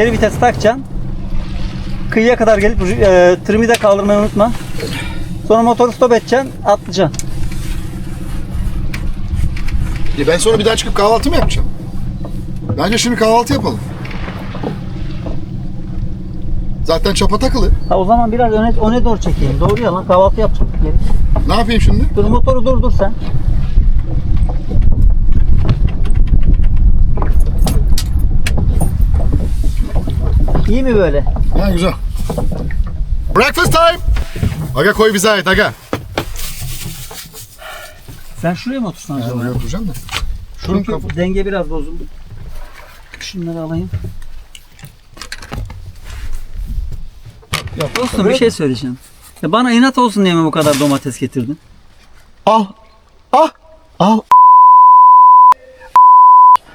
Geri vites takacaksın. Kıyıya kadar gelip e, tırmı da kaldırmayı unutma. Sonra motoru stop edeceksin, atlayacaksın. E ben sonra bir daha çıkıp kahvaltı mı yapacağım? Bence şimdi kahvaltı yapalım. Zaten çapa takılı. Ha, o zaman biraz öne, öne doğru çekeyim. Doğru ya lan kahvaltı yapacağım. Ne yapayım şimdi? Dur motoru dur dur sen. İyi mi böyle? Ha güzel. Breakfast time. Aga koy bize ait aga. Sen şuraya mı otursan acaba? buraya oturacağım da. Şunun Çünkü kapı. denge biraz bozuldu. Şunları alayım. Ya, Dostum bir şey söyleyeceğim. Ya bana inat olsun diye mi bu kadar domates getirdin? Al. Ah. Al.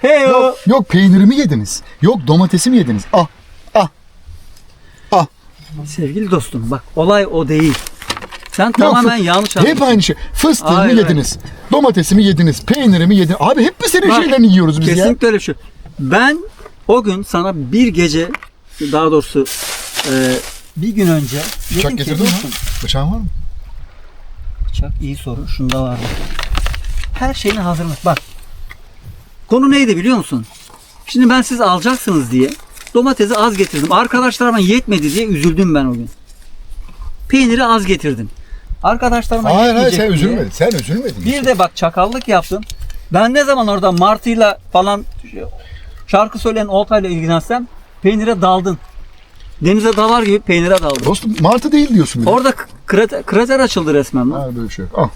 Hey Yok, yok peynirimi yediniz. Yok domatesimi yediniz. Al. Sevgili dostum bak olay o değil. Sen tamamen fı- yanlış Hep anladın. aynı şey. Fıstığımı Hayır, yediniz. Domatesimi yediniz. Peynirimi yediniz. Abi hep mi senin Bak, şeylerini yiyoruz biz ya? Kesinlikle öyle bir şey. Ben o gün sana bir gece daha doğrusu e, bir gün önce Bıçak dedim ki, getirdin mi? dostum, Bıçağın var mı? Bıçak iyi soru. Şunda vardı. Her şeyini hazırlık. Bak. Konu neydi biliyor musun? Şimdi ben siz alacaksınız diye domatesi az getirdim. Arkadaşlarıma yetmedi diye üzüldüm ben o gün. Peyniri az getirdim. Arkadaşlarıma Hayır hayır sen diye- üzülmedin. Sen üzülmedin. Bir de bak çakallık yaptın. Ben ne zaman orada martıyla falan şarkı söyleyen oltayla ilgilensem peynire daldın. Denize dalar gibi peynire daldın. Dostum martı değil diyorsun bir. Orada krater, krater açıldı resmen lan. Hayır böyle şey yok.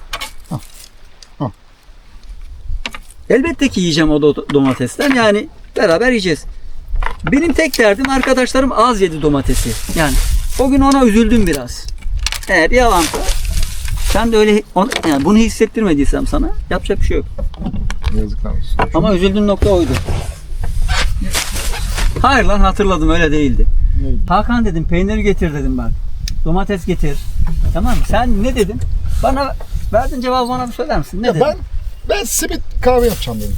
Al. Elbette ki yiyeceğim o do- domatesten. Yani beraber yiyeceğiz. Benim tek derdim arkadaşlarım az yedi domatesi. Yani o gün ona üzüldüm biraz. Eğer yalansa sen de öyle on- yani bunu hissettirmediysem sana yapacak bir şey yok. Yazıklar olsun. Ama üzüldüğüm nokta oydu. Hayır lan hatırladım öyle değildi. Neydi? Hakan dedim peynir getir dedim bak. Domates getir. Tamam mı? Sen ne dedin? Bana verdin cevabı bana bir söyler misin? Ne Ya dedin? ben ben simit kahve yapacağım dedim.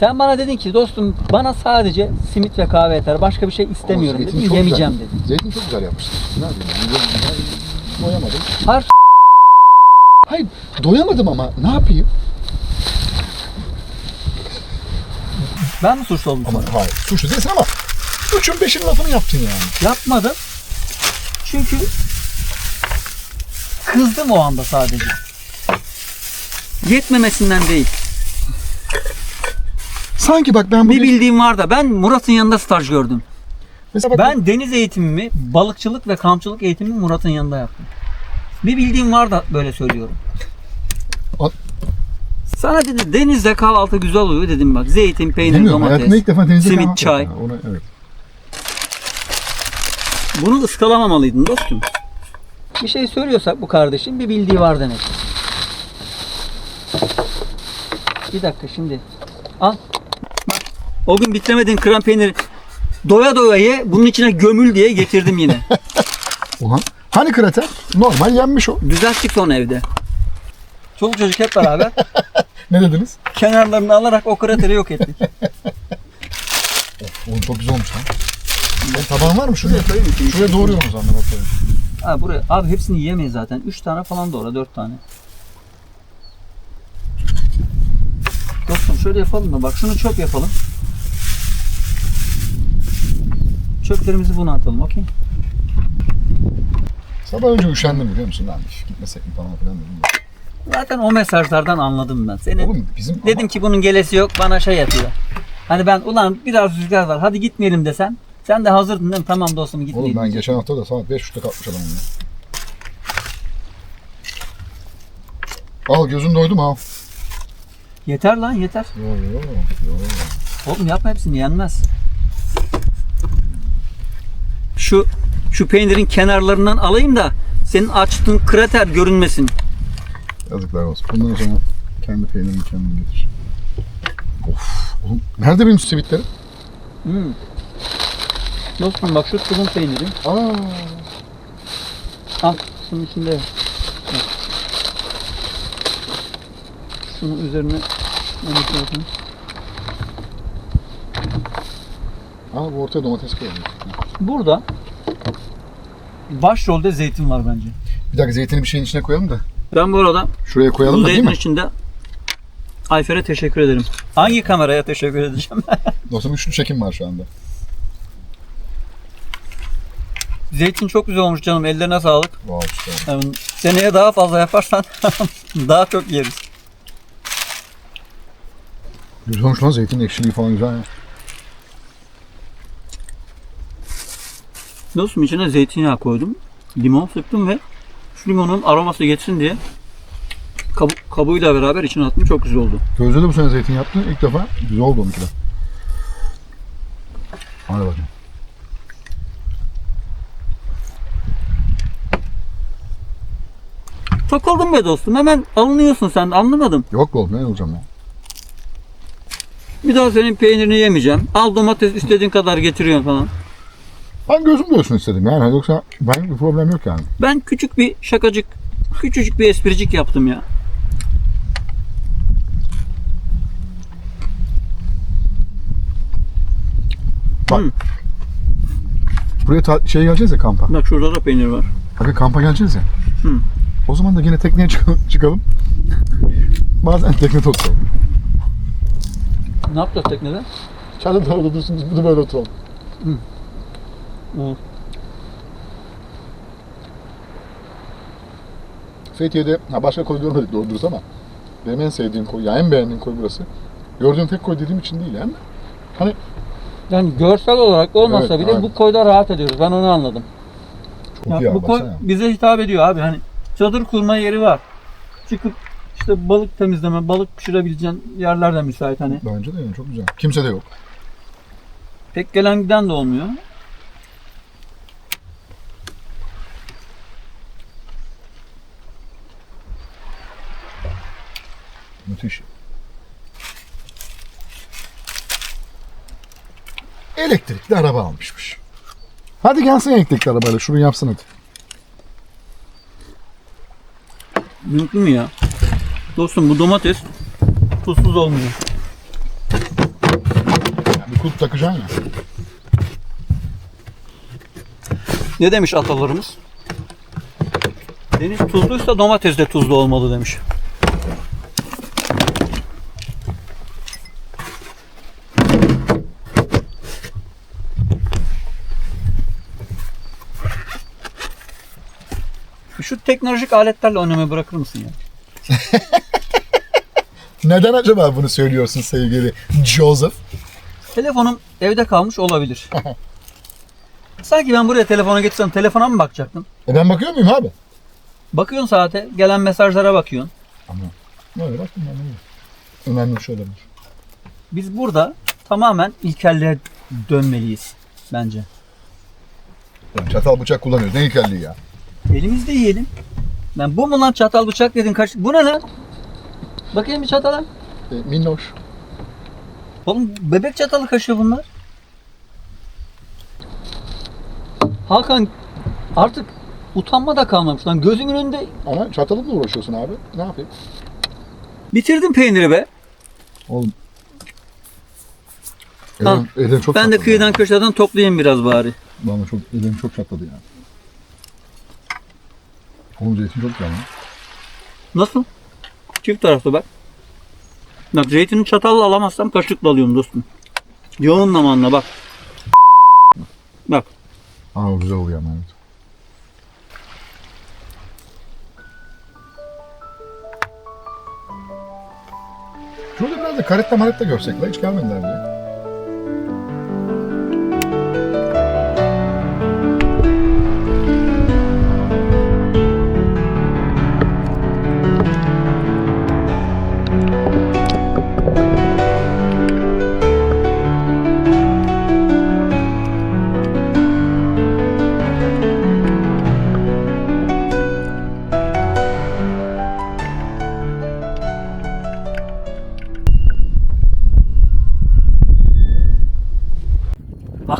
Sen bana dedin ki dostum bana sadece simit ve kahve yeter. Başka bir şey istemiyorum çok Yemeyeceğim güzel. dedim. Zeytin çok güzel yapmışsın. Ne yapayım? Ben Doyamadım. Har Hayır doyamadım ama ne yapayım? ben mi suçlu oldum Ama sana? hayır suçlu değilsin ama üçün beşin lafını yaptın yani. Yapmadım. Çünkü kızdım o anda sadece. Yetmemesinden değil. Sanki bak ben Bir bugün... bildiğim var da ben Murat'ın yanında staj gördüm. Mesela bak Ben deniz eğitimimi, balıkçılık ve kampçılık eğitimimi Murat'ın yanında yaptım. Bir bildiğim var da böyle söylüyorum. Al- Sana dedi denizde kahvaltı güzel oluyor dedim bak. Zeytin, peynir, Bilmiyorum domates. ilk defa denizde simit, çay. yaptım. Ona, evet. Bunu ıskalamamalıydın dostum. Bir şey söylüyorsak bu kardeşin bir bildiği var demek. Bir dakika şimdi. Al. O gün bitiremediğin krem peyniri doya doya ye bunun içine gömül diye getirdim yine. Ulan hani krater? Normal yenmiş o. Düzelttik sonra evde. Çoluk çocuk hep beraber Ne dediniz? kenarlarını alarak o krateri yok ettik. Oğlum çok güzel olmuş lan. E, tabağın var mı? Şuraya, şuraya zaman ben ortaya. Ha buraya. Abi hepsini yiyemeyiz zaten. 3 tane falan doğra 4 tane. Dostum şöyle yapalım da bak şunu çöp yapalım. Çöplerimizi buna atalım okey? Sabah önce üşendim biliyor musun? Lan gitmesek mi falan filan dedim. de. Zaten o mesajlardan anladım ben. Senin Oğlum bizim dedim ki bunun gelesi yok bana şey yapıyor. Hani ben ulan biraz rüzgar var hadi gitmeyelim desen. Sen de hazırdın değil mi? Tamam dostum Oğlum gitmeyelim. ben geçen hafta da saat 5.30'da kalkmış adamım ya. Al gözün doydu mu al. Yeter lan yeter. Yo yo yo. Oğlum yapma hepsini yenmez. Şu şu peynirin kenarlarından alayım da senin açtığın krater görünmesin. Yazıklar olsun. Bundan sonra kendi peynirimi kendim getir. Of. Oğlum nerede benim simitlerim? Hmm. Dostum bak şu tulum peyniri. Aa. Al şunun içinde. Bak. Şunun üzerine onu koyalım. Ama bu ortaya domates koyalım. Burada başrolde zeytin var bence. Bir dakika zeytini bir şeyin içine koyalım da. Ben bu arada Şuraya bu koyalım da değil zeytin mi? içinde Ayfer'e teşekkür ederim. Hangi kameraya teşekkür edeceğim? Dostum üçlü çekim var şu anda. zeytin çok güzel olmuş canım. Ellerine sağlık. Wow süper. Yani seneye daha fazla yaparsan daha çok yeriz. Güzel olmuş lan zeytin ekşiliği falan güzel ya. Dostum içine zeytinyağı koydum. Limon sıktım ve şu limonun aroması geçsin diye kabu, kabuğuyla beraber içine attım. Çok güzel oldu. Gözde de bu sene zeytin yaptı. İlk defa güzel oldu onunki de. Hadi bakayım. Takıldım be dostum. Hemen alınıyorsun sen. Anlamadım. Yok oğlum ne olacağım ya. Bir daha senin peynirini yemeyeceğim. Al domates istediğin kadar getiriyorsun falan. Ben gözüm doysun istedim yani. Yoksa ben bir problem yok yani. Ben küçük bir şakacık, küçücük bir espricik yaptım ya. Bak. Hı. Buraya ta- şey geleceğiz ya kampa. Bak şurada da peynir var. Bakın kampa geleceğiz ya. Hı. O zaman da yine tekneye çıkalım. çıkalım. Bazen tekne tutalım. Ne yapacağız teknede? Da orada dursun biz bunu böyle oturalım. Hı. Fethiye'de ha başka koy görmedik doğru dürüst ama benim en sevdiğim koy, yani en beğendiğim koy burası. Gördüğüm tek koy dediğim için değil yani. Hani Yani görsel olarak olmasa Evet, bile aynen. bu koyda rahat ediyoruz. Ben onu anladım. çok Ya iyi bu koy baksana. bize hitap ediyor abi. Hani çadır kurma yeri var. Çıkıp işte balık temizleme, balık pişirebileceğin yerler de müsait hani. Bence de yani çok güzel. Kimse de yok. Tek gelen giden de olmuyor. Müthiş. Elektrikli araba almışmış. Hadi gelsin elektrikli arabayla şunu yapsın hadi. Mümkün mü ya? Dostum bu domates tuzsuz olmuyor. Yani bir kulp takacaksın ya. Ne demiş atalarımız? Deniz tuzluysa domates de tuzlu olmalı demiş. Şu teknolojik aletlerle oynamayı bırakır mısın ya? Neden acaba bunu söylüyorsun sevgili Joseph? Telefonum evde kalmış olabilir. Sanki ben buraya telefona getirsem telefona mı bakacaktın? E ben bakıyor muyum abi? Bakıyorsun saate, gelen mesajlara bakıyorsun. Böyle bak ben de Önemli bir şey olabilir. Biz burada tamamen ilkelliğe dönmeliyiz bence. Çatal bıçak kullanıyoruz. Ne ilkelliği ya? Elimizde yiyelim. Ben bu mu lan çatal bıçak dedin kaç... Bu ne lan? Bakayım bir çatala. E, minnoş. Oğlum bebek çatalı kaşıyor bunlar. Hakan artık utanma da kalmamış lan. Gözümün önünde Ama çatalıkla uğraşıyorsun abi. Ne yapayım? bitirdim peyniri be. Oğlum. Al. Elim, elim çok Ben de çatladı kıyıdan ya. köşeden toplayayım biraz bari. Bana çok, elim çok çatladı ya. Oğlum zeytin çok lan. Nasıl? Çift taraflı bak. Bak zeytini çatalla alamazsam kaşıkla alıyorum dostum. Yoğun zamanla bak. Bak. Aa güzel oluyor ama evet. Şurada biraz da karetta maretta görsek la hiç gelmediler bile.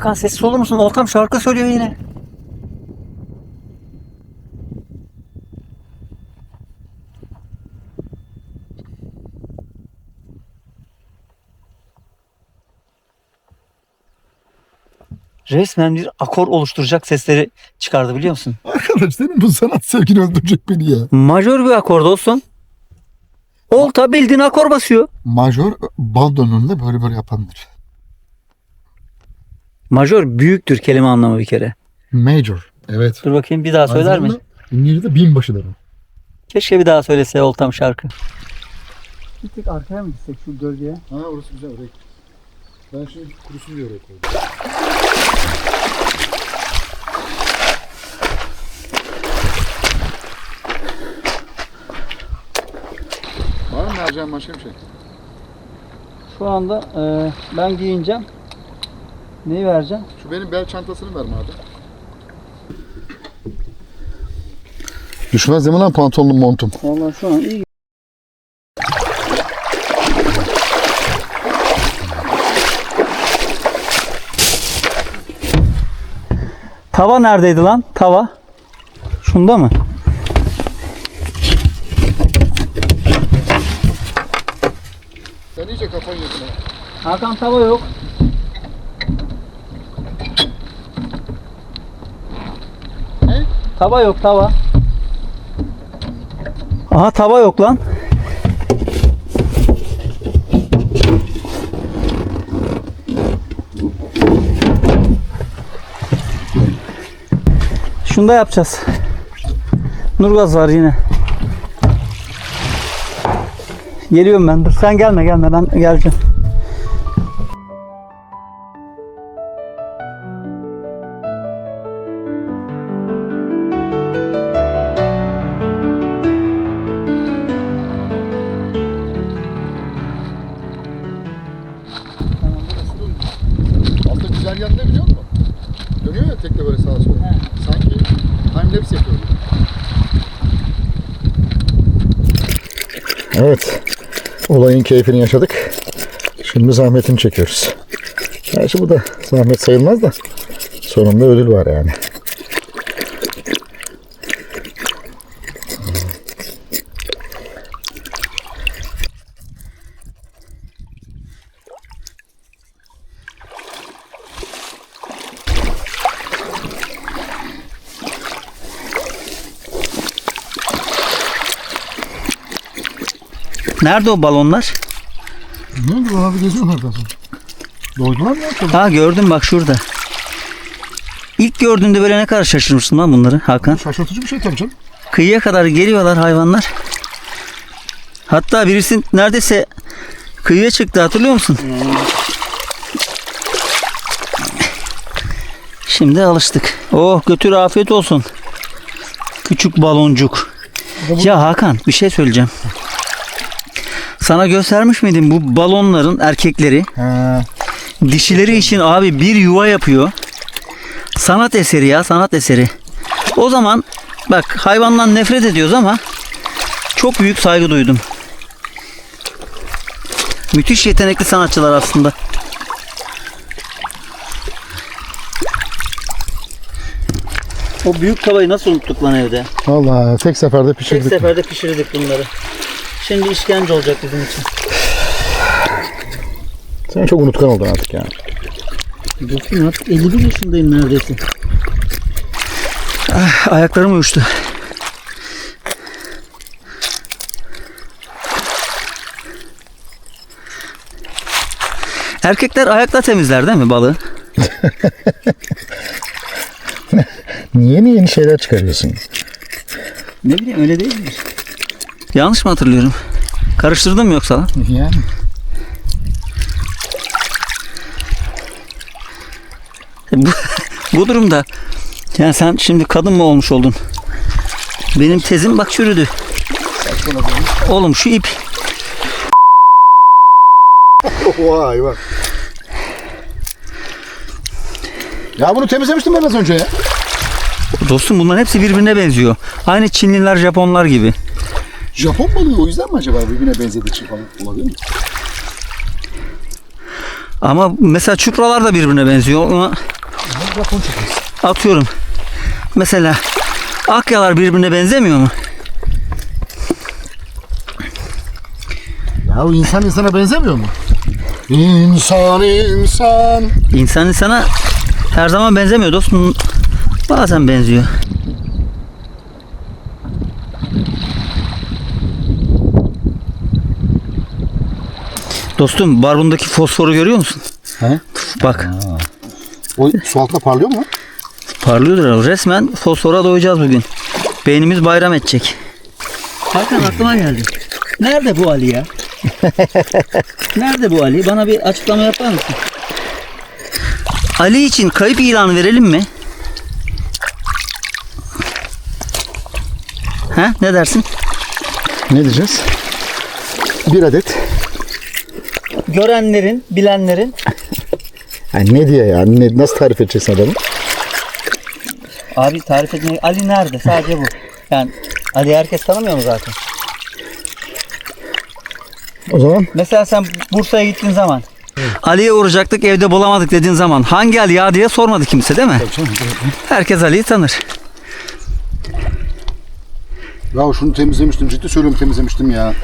Hakan sessiz olur musun? Oltam şarkı söylüyor yine. resmen bir akor oluşturacak sesleri çıkardı biliyor musun? Arkadaş senin bu sanat sevgin öldürecek beni ya. Majör bir akor dostum. Olta bildiğin akor basıyor. Majör bandonun önünde böyle böyle yapandır. Majör büyüktür kelime anlamı bir kere. Major. Evet. Dur bakayım bir daha söyler mi? İngilizce binbaşı derim. Keşke bir daha söylese Oltam şarkı. Bir tık arkaya mı gitsek şu gölgeye? Ha orası güzel oraya. Ben şimdi kurusun diye oraya koydum. Var mı vereceğim başka bir şey? Şu anda e, ben giyineceğim. Neyi vereceğim? Şu benim bel çantasını ver madem. Düşmez değil mi lan pantolonum montum? Vallahi şu an iyi. Tava neredeydi lan? Tava. Şunda mı? Sen iyice kafayı yedin ha. Hakan tava yok. Tava yok tava. Aha tava yok lan. Şunda yapacağız. Nurgaz var yine. Geliyorum ben. Dur sen gelme gelme ben geleceğim. Olayın keyfini yaşadık. Şimdi zahmetini çekiyoruz. Gerçi bu da zahmet sayılmaz da sonunda ödül var yani. Nerede o balonlar? Ne oldu abi geziyorlar da. Doydular mı? Ha gördüm bak şurada. İlk gördüğünde böyle ne kadar şaşırmışsın lan bunları Hakan. Şaşırtıcı bir şey tabii canım. Kıyıya kadar geliyorlar hayvanlar. Hatta birisi neredeyse kıyıya çıktı hatırlıyor musun? Şimdi alıştık. Oh götür afiyet olsun. Küçük baloncuk. Ya Hakan bir şey söyleyeceğim. Sana göstermiş miydim bu balonların erkekleri Ha. dişileri için abi bir yuva yapıyor. Sanat eseri ya sanat eseri. O zaman bak hayvandan nefret ediyoruz ama çok büyük saygı duydum. Müthiş yetenekli sanatçılar aslında. O büyük tavayı nasıl unuttuk lan evde? Vallahi tek seferde Tek pişirdik. seferde pişirdik bunları. Şimdi işkence olacak bizim için. Sen çok unutkan oldun artık yani. Dostum artık 51 yaşındayım neredeyse. Ah, ayaklarım uyuştu. Erkekler ayakla temizler değil mi balığı? Niye mi yeni şeyler çıkarıyorsun? Ne bileyim öyle değil mi? Yanlış mı hatırlıyorum? Karıştırdım mı yoksa? lan? Yani. Bu, bu durumda yani sen şimdi kadın mı olmuş oldun? Benim tezim bak çürüdü. Oğlum şu ip Vay bak. Ya bunu temizlemiştim ben az önce ya. Dostum bunların hepsi birbirine benziyor. Aynı Çinliler, Japonlar gibi. Japon balığı o yüzden mi acaba birbirine benzediği için falan olabilir mi? Ama mesela çupralar da birbirine benziyor. Ona Japon atıyorum. Mesela akyalar birbirine benzemiyor mu? Ya o insan insana benzemiyor mu? İnsan insan. İnsan insana Her zaman benzemiyor dostum. Bazen benziyor. Dostum barbundaki fosforu görüyor musun? He? Bak O su altında parlıyor mu? parlıyordur. herhalde. Resmen fosfora doyacağız bugün. Beynimiz bayram edecek. Hakan aklıma geldi. Nerede bu Ali ya? Nerede bu Ali? Bana bir açıklama yapar mısın? Ali için kayıp ilanı verelim mi? Ha? Ne dersin? Ne diyeceğiz? Bir adet. Görenlerin, bilenlerin Yani ne diye ya? Ne, nasıl tarif edeceksin adamı? Abi tarif etmeyi Ali nerede? Sadece bu. Yani Ali herkes tanımıyor mu zaten? O zaman Mesela sen Bursa'ya gittiğin zaman Ali'ye uğrayacaktık evde bulamadık dediğin zaman hangi Ali ya diye sormadı kimse değil mi? Herkes Ali'yi tanır. Ya şunu temizlemiştim. Ciddi söylüyorum temizlemiştim ya.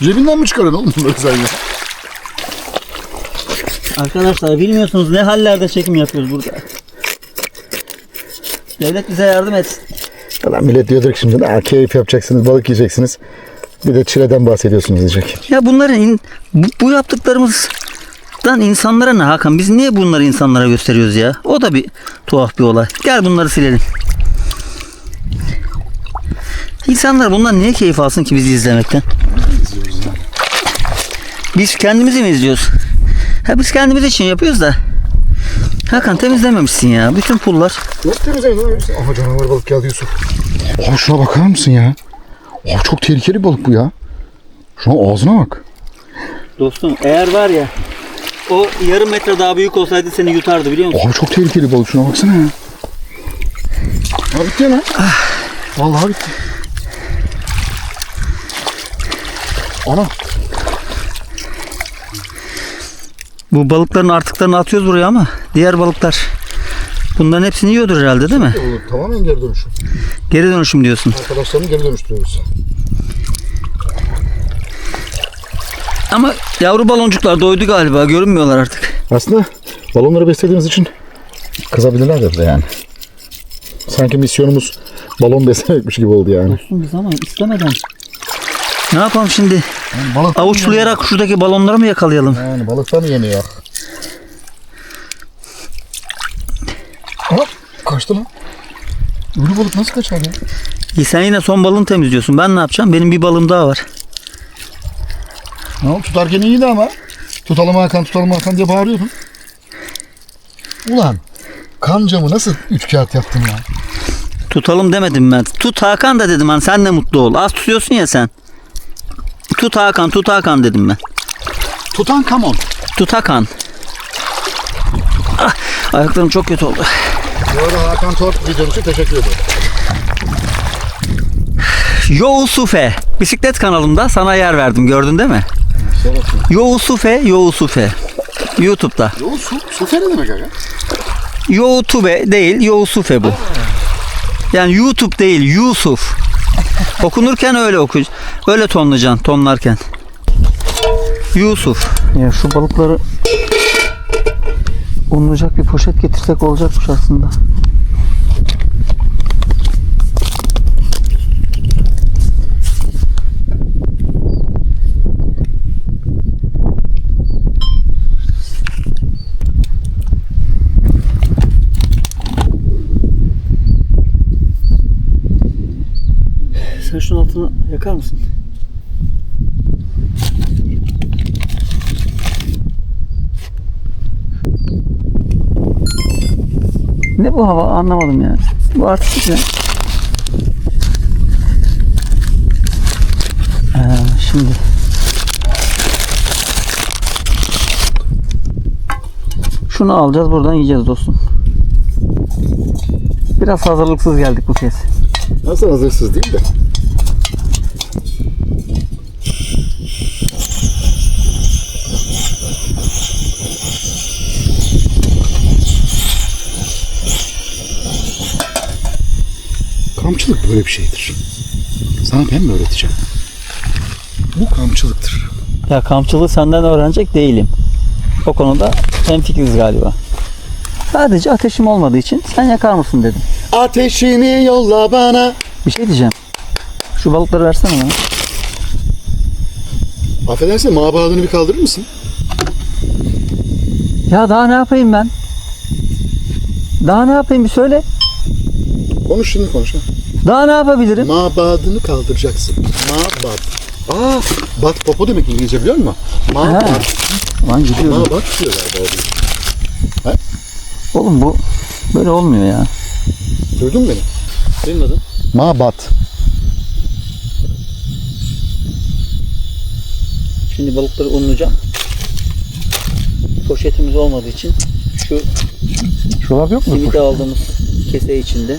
Cebinden mi çıkarıyorsun oğlum bunları sen ya? Arkadaşlar bilmiyorsunuz ne hallerde çekim yapıyoruz burada. Devlet bize yardım etsin. Lan millet diyordur ki şimdi "Aa, keyif yapacaksınız, balık yiyeceksiniz. Bir de çileden bahsediyorsunuz diyecek. Ya bunların in- bu, bu yaptıklarımızdan insanlara ne Hakan? Biz niye bunları insanlara gösteriyoruz ya? O da bir tuhaf bir olay. Gel bunları silelim. İnsanlar bundan niye keyif alsın ki bizi izlemekten? Biz kendimizi mi izliyoruz? Ha biz kendimiz için yapıyoruz da. Hakan temizlememişsin ya. Bütün pullar. Nasıl temizleyin Aha canavar balık geldi Yusuf. Oha şuna bakar mısın ya? Oha çok tehlikeli balık bu ya. Şuna ağzına bak. Dostum eğer var ya o yarım metre daha büyük olsaydı seni yutardı biliyor musun? Oha çok tehlikeli balık şuna baksana ya. Ha bitti ya lan. Vallahi bitti. Ana. Bu balıkların artıklarını atıyoruz buraya ama diğer balıklar bunların hepsini yiyordur herhalde değil mi? Olur, tamamen geri dönüşüm. Geri dönüşüm diyorsun. Arkadaşlarını geri dönüştürüyoruz. Ama yavru baloncuklar doydu galiba görünmüyorlar artık. Aslında balonları beslediğimiz için kızabilirler de bize yani. Sanki misyonumuz balon beslemekmiş gibi oldu yani. Dostum biz ama istemeden. Ne yapalım şimdi? balık Avuçlayarak şuradaki balonları mı yakalayalım? Yani balıktan yeniyor. Hop kaçtı lan. Ölü balık nasıl kaçar ya? İyi, sen yine son balını temizliyorsun. Ben ne yapacağım? Benim bir balım daha var. Ne oldu tutarken iyiydi ama. Tutalım Hakan tutalım Hakan diye bağırıyordun. Ulan kancamı nasıl üç kağıt yaptın ya? Tutalım demedim ben. Tut Hakan da dedim ben. Sen de mutlu ol. Az tutuyorsun ya sen. Tut Hakan, tut Hakan dedim ben. Tutan kamon. Tut Hakan. Ah, ayaklarım çok kötü oldu. Bu arada Hakan Tort videom için teşekkür ederim. Yousufe. Bisiklet kanalımda sana yer verdim. Gördün değil mi? Yousufe, Yousufe. YouTube'da. Yo su, sufe ne demek aga? YouTube değil, Yousufe bu. Yani YouTube değil, Yusuf. Okunurken öyle oku. Öyle tonlayacaksın, tonlarken. Yusuf. Ya şu balıkları unlayacak bir poşet getirsek olacakmış aslında. Altını yakar mısın? Ne bu hava anlamadım ya. Bu artık ne? Ee, şimdi Şunu alacağız buradan yiyeceğiz dostum. Biraz hazırlıksız geldik bu kez. Nasıl hazırsız değil de. Kamçılık böyle bir şeydir. Sana ben mi öğreteceğim? Bu kamçılıktır. Ya kamçılığı senden öğrenecek değilim. O konuda hemfikiriz galiba. Sadece ateşim olmadığı için sen yakar mısın dedim. Ateşini yolla bana. Bir şey diyeceğim. Şu balıkları versene bana. Affedersin mabadını bir kaldırır mısın? Ya daha ne yapayım ben? Daha ne yapayım bir söyle. Konuş şimdi konuş. ha. Daha ne yapabilirim? Mabadını kaldıracaksın. Mabad. Aa, bat popo demek İngilizce biliyor musun? Mabad. Ha. Lan gidiyorum. Mabad diyorlar orada. Oğlum bu böyle olmuyor ya. Duydun mu beni? Duymadım. Mabad. Şimdi balıkları unlayacağım. Poşetimiz olmadığı için şu Şuralarda yok mu? simide aldığımız kese içinde.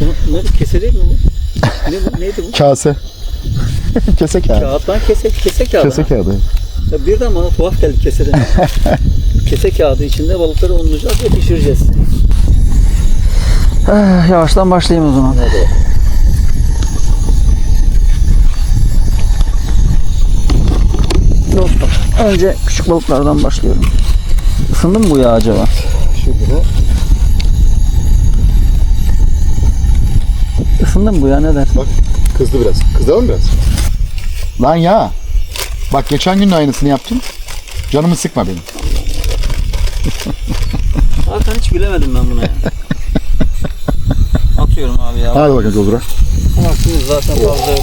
Bunu, ne? Kese değil mi bu? Ne bu? Neydi bu? Kase. Kese kağıdı. Kağıttan kese, kese kağıdı. Kese ha. kağıdı. Ya birden bana tuhaf geldi keseden. Kese kağıdı içinde balıkları unlayacağız ve pişireceğiz. Ah, yavaştan başlayayım o zaman. Dostum, önce küçük balıklardan başlıyorum. Isındı mı bu ya acaba? De Isındı mı bu ya ne dersin? bak kızdı biraz. Kızdı mı biraz? Lan ya. Bak geçen gün de aynısını yaptım. Canımı sıkma benim. Hakan hiç bilemedim ben buna ya. Atıyorum abi ya. Hadi bakalım Zozura. Vaktimiz zaten fazla yok.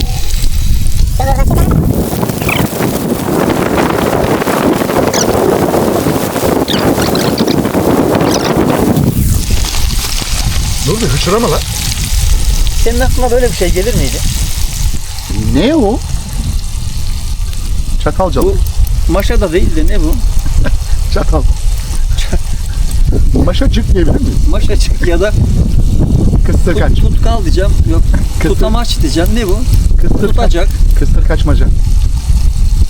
Bir hıçırama lan. Senin aklına böyle bir şey gelir miydi? Ne o? Çatalcalı. Bu maşa da değil de ne bu? Çatal. Maşacık diyebilir miyiz? Maşacık ya da Kıstır kaç. tut, tutkal diyeceğim. Yok Kısır. tutamaç diyeceğim. Ne bu? Kıstır. Tutacak. Kıstır kaçmaca.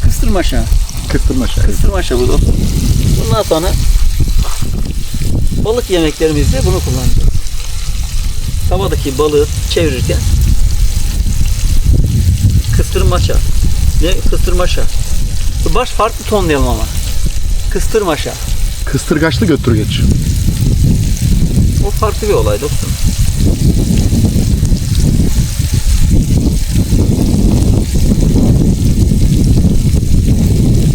Kıstırmaşa. Kıstırmaşa. Kıstırmaşa bu dostum. Bundan sonra balık yemeklerimizde bunu kullanacağız. Tavadaki balığı çevirirken kıstırmaşa. Ne? Kıstırmaşa. Bu Baş farklı tonlayalım ama. Kıstırmaşa. Kıstırgaçlı götür geç. O farklı bir olay dostum.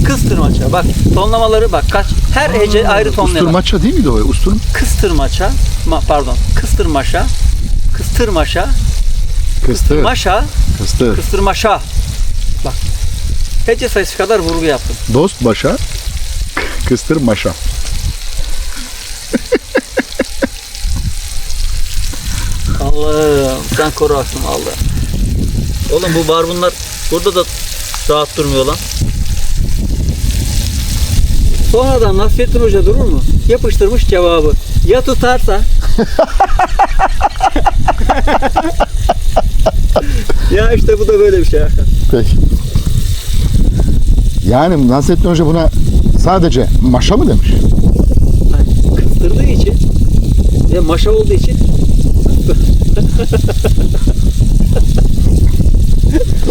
Kıstırmaça. Bak tonlamaları bak kaç. Her hece ayrı tonlayalım. Usturmaça değil miydi o? Ustur Kıstırmaça. Ma, pardon. Kıstırmaşa. Kıstırmaşa. Kıstır. Maşa. Kıstır. Kıstırmaşa. Bak. Hece sayısı kadar vurgu yaptım. Dost başa. Kıstır maşa. Allah'ım sen koru aklımı Allah. Oğlum bu barbunlar burada da rahat durmuyor lan. Sonradan Nasrettin Hoca durur mu? Yapıştırmış cevabı. Ya tutarsa? ya işte bu da böyle bir şey. Peki. Yani Nasrettin Hoca buna sadece maşa mı demiş? Kıstırdığı için ve maşa olduğu için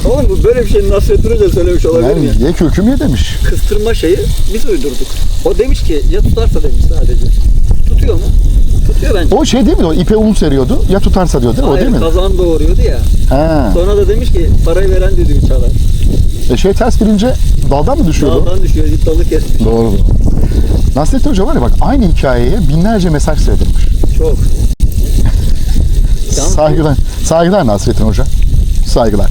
Oğlum bu böyle bir şey Nasrettin Hoca söylemiş olabilir mi? ya? Yani ye köküm ye demiş. kıstırma şeyi biz uydurduk. O demiş ki ya tutarsa demiş sadece. Tutuyor mu? Tutuyor bence. O şey değil mi? O ipe un seriyordu. Ya tutarsa diyor değil mi? O Hayır, değil mi? kazan doğuruyordu ya. Ha. Sonra da demiş ki parayı veren düdüğü çalar. E şey ters bilince daldan mı düşüyordu? Dağdan düşüyor, git dalı kesmiş. Doğru. Nasrettin Hoca var ya bak aynı hikayeye binlerce mesaj sığdırmış. Çok. Saygılar. Saygılar Nasrettin Hoca. Saygılar.